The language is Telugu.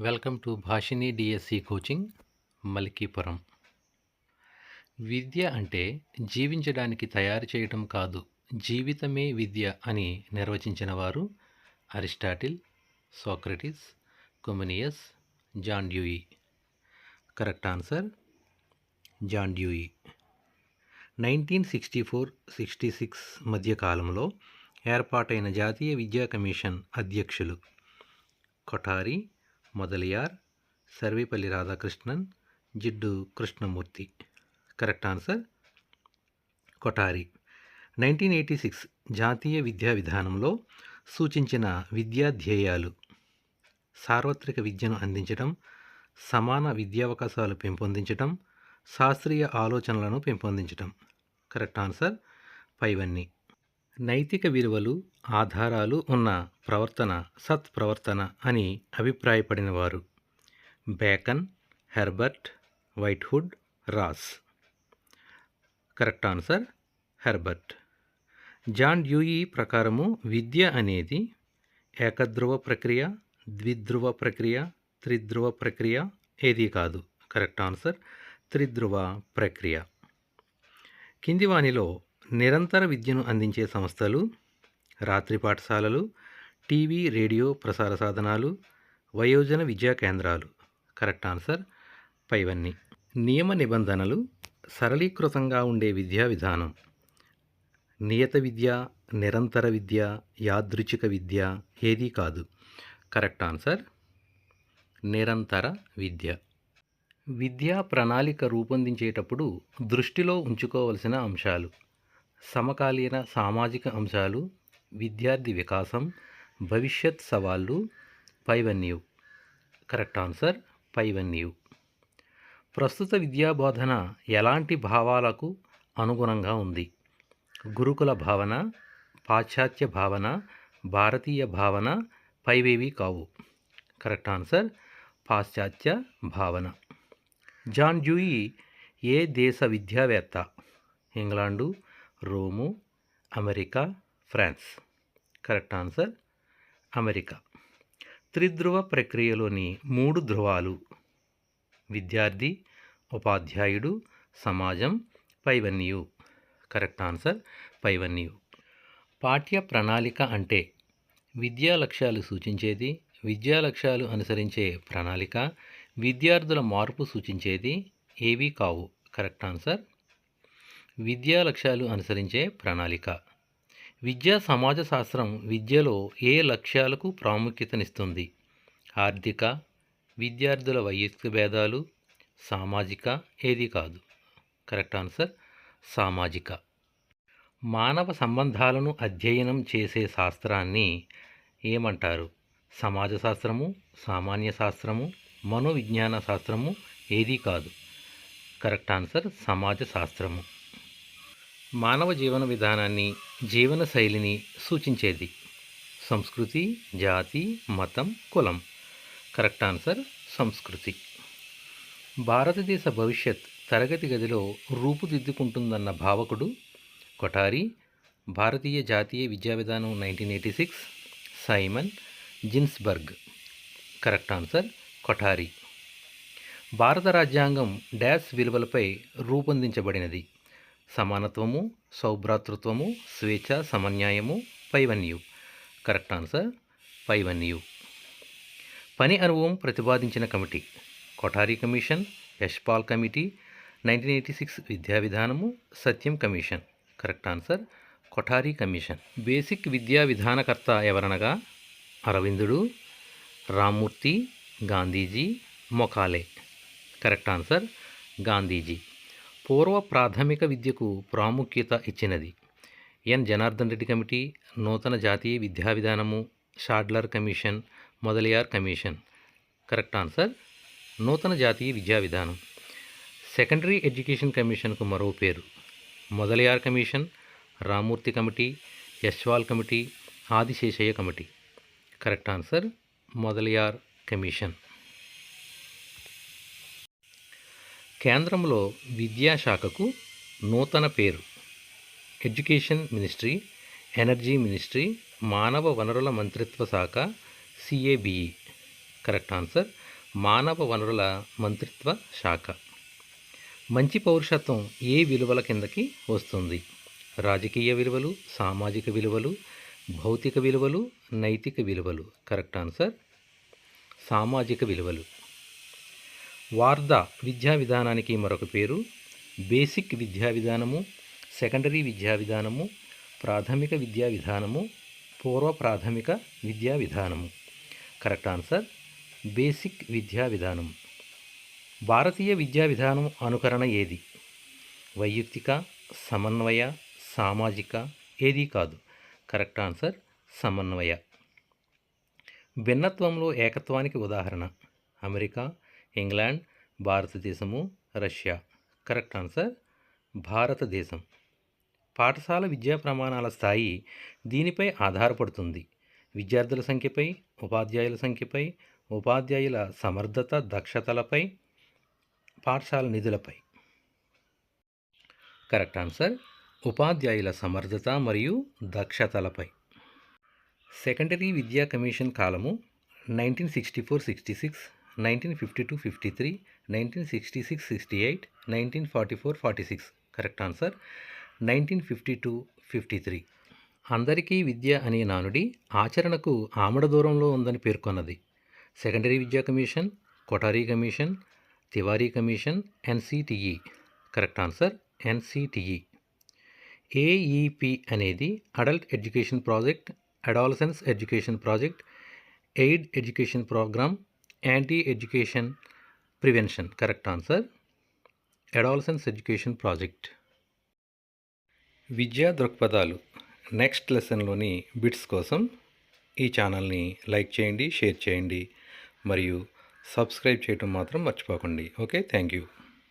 Welcome to Bhashini DSC coaching Malikipuram. విద్య అంటే జీవించడానికి తయారు చేయటం కాదు జీవితమే విద్య అని నిర్వచించిన వారు Aristotle Socrates Comenius John Dewey. Correct answer John Dewey. Nineteen sixty four sixty six మధ్య కాలంలో ఏర్పాటైన జాతీయ విద్యా కమిషన్ అధ్యక్షులు Kothari Mudaliar Sarvepalli Radhakrishnan Jiddu Krishnamurti. Correct answer? Kothari. Nineteen eighty six జాతీయ విద్యా విధానంలో సూచించిన విద్యా ధ్యేయాలు సార్వత్రిక విద్యను అందించడం సమాన విద్యావకాశాలు పెంపొందించడం శాస్త్రీయ ఆలోచనలను పెంపొందించడం కరెక్ట్ ఆన్సర్? పైవన్నీ. నైతిక విలువలు ఆధారాలు ఉన్న ప్రవర్తన సత్ప్రవర్తన అని అభిప్రాయపడినవారు. Bacon Herbert Whitehead Ross. Correct answer Herbert. John Dewey ప్రకారము విద్య అనేది ఏకధ్రువ ప్రక్రియ ద్విధ్రువ ప్రక్రియ త్రిధ్రువ ప్రక్రియ ఏది కాదు. కరెక్ట్ ఆన్సర్ త్రిధ్రువ ప్రక్రియ. కింది వానిలో నిరంతర విద్యను అందించే సంస్థలు రాత్రి పాఠశాలలు టీవీ రేడియో ప్రసార సాధనాలు వయోజన విద్యా కేంద్రాలు. కరెక్ట్ ఆన్సర్ పైవన్నీ. నియమ నిబంధనలు సరళీకృతంగా ఉండే విద్యా విధానం. నియత విద్య నిరంతర విద్య యాదృచ్ఛిక విద్య ఏదీ కాదు. కరెక్ట్ ఆన్సర్ నిరంతర విద్య. విద్యా ప్రణాళిక రూపొందించేటప్పుడు దృష్టిలో ఉంచుకోవలసిన అంశాలు. సమకాలీన సామాజిక అంశాలు విద్యార్థి వికాసం భవిష్యత్ సవాళ్ళు పైవన్యూ కరెక్ట్ ఆన్సర్ పైవన్యూ ప్రస్తుత విద్యా బోధన ఎలాంటి భావాలకు అనుగుణంగా ఉంది? గురుకుల భావన పాశ్చాత్య భావన భారతీయ భావన పైవేవి కావు. కరెక్ట్ ఆన్సర్ పాశ్చాత్య భావన. జాన్ జూయి ఏ దేశ విద్యావేత్త? England Rome America France. Correct answer America. త్రిధ్రువ ప్రక్రియలోని మూడు ధ్రువాలు. విద్యార్థి ఉపాధ్యాయుడు సమాజం పైవన్యు. Correct answer పైవన్యు. పాఠ్య ప్రణాళిక అంటే విద్యా లక్ష్యాలు సూచించేది విద్యా లక్ష్యాలు అనుసరించే ప్రణాళిక విద్యార్థుల మార్పు సూచించేది ఏవి కావు. కరెక్ట్ ఆన్సర్ విద్యా లక్ష్యాలు అనుసరించే ప్రణాళిక. విద్యా సమాజ శాస్త్రం విద్యలో ఏ లక్ష్యాలకు ప్రాముఖ్యతనిస్తుంది? ఆర్థిక విద్యార్థుల వైయక్తిక భేదాలు సామాజిక ఏది కాదు? కరెక్ట్ ఆన్సర్ సామాజిక. మానవ సంబంధాలను అధ్యయనం చేసే శాస్త్రాన్ని ఏమంటారు? సమాజ శాస్త్రము సామాన్య శాస్త్రము మనోవిజ్ఞాన శాస్త్రము ఏదీ కాదు? కరెక్ట్ ఆన్సర్ సమాజ శాస్త్రము. మానవ జీవన విధానాన్ని జీవన శైలిని సూచించేది. సంస్కృతి జాతి మతం కులం. కరెక్ట్ ఆన్సర్ సంస్కృతి. భారతదేశ భవిష్యత్ తరగతి గదిలో రూపుదిద్దుకుంటుందన్న భావకుడు కొఠారి భారతీయ జాతీయ విద్యా విధానం nineteen eighty six Simon Ginsberg. Correct answer Kothari. భారత రాజ్యాంగం డ్యాష్ విలువలపై రూపొందించబడినది. సమానత్వము సౌభ్రాతృత్వము స్వేచ్ఛ సమన్యాయము పైవన్యు. Correct answer పైవన్యు. పని అనుభవం ప్రతిపాదించిన committee. Kothari commission Yashpal committee nineteen eighty six విద్యా విధానము Satyam commission. Correct answer Kothari commission. Basic విద్యా విధానకర్త ఎవరనగా? అరవిందుడు Rammurthy Gandhiji Macaulay correct answer Gandhiji. పూర్వ ప్రాథమిక విద్యకు ప్రాముఖ్యత ఇచ్చినది. ఎన్. జనార్దన్ రెడ్డి కమిటీ నూతన జాతీయ విద్యా విధానము Sadler commission Mudaliar commission. Correct answer? నూతన జాతీయ విద్యా విధానం. సెకండరీ ఎడ్యుకేషన్ కమిషన్కు మరో పేరు. Mudaliar commission Ramamurthy committee Yashpal committee Adiseshaiah committee. Correct answer? Mudaliar commission. కేంద్రంలో విద్యాశాఖకు నూతన పేరు. ఎడ్యుకేషన్ మినిస్ట్రీ ఎనర్జీ మినిస్ట్రీ మానవ వనరుల మంత్రిత్వ శాఖ సిఏబిఈ. కరెక్ట్ ఆన్సర్ మానవ వనరుల మంత్రిత్వ శాఖ. మంచి పౌరుషత్వం ఏ విలువల కిందకి వస్తుంది? రాజకీయ విలువలు సామాజిక విలువలు భౌతిక విలువలు నైతిక విలువలు. కరెక్ట్ ఆన్సర్ సామాజిక విలువలు. వార్ధ విద్యా విధానానికి మరొక పేరు బేసిక్ విద్యా విధానము సెకండరీ విద్యా విధానము ప్రాథమిక విద్యా విధానము పూర్వ ప్రాథమిక విద్యా విధానము. కరెక్ట్ ఆన్సర్ బేసిక్ విద్యా విధానం. భారతీయ విద్యా విధానం అనుకరణ ఏది? వైయక్తిక సమన్వయ సామాజిక ఏది కాదు. కరెక్ట్ ఆన్సర్ సమన్వయ. భిన్నత్వంలో ఏకత్వానికి ఉదాహరణ అమెరికా ఇంగ్లాండ్ భారతదేశము రష్యా. Correct answer? భారతదేశం. పాఠశాల విద్యా ప్రమాణాల స్థాయి దీనిపై ఆధారపడుతుంది. విద్యార్థుల సంఖ్యపై ఉపాధ్యాయుల సంఖ్యపై ఉపాధ్యాయుల సమర్థత దక్షతలపై పాఠశాల నిధులపై. Correct answer? ఉపాధ్యాయుల సమర్థత మరియు దక్షతలపై. సెకండరీ విద్యా కమిషన్ కాలము nineteen sixty four sixty six nineteen fifty two fifty three nineteen sixty six sixty eight nineteen forty four forty six. Correct answer. Nineteen fifty two fifty three. అందరికీ విద్య అనే నానుడి ఆచరణకు ఆమడ దూరంలో ఉందని పేర్కొన్నది. సెకండరీ విద్యా commission Kothari commission Tiwari commission NCTE correct answer NCTE AEP అనేది adult education project adolescence education project aid education programme anti education prevention correct answer adolescence education project విద్యా దృక్పథాలు. నెక్స్ట్ లెసన్లోని బిట్స్ కోసం ఈ ఛానల్ని లైక్ చేయండి షేర్ చేయండి మరియు సబ్స్క్రైబ్ చేయటం మాత్రం మర్చిపోకండి. Okay thank you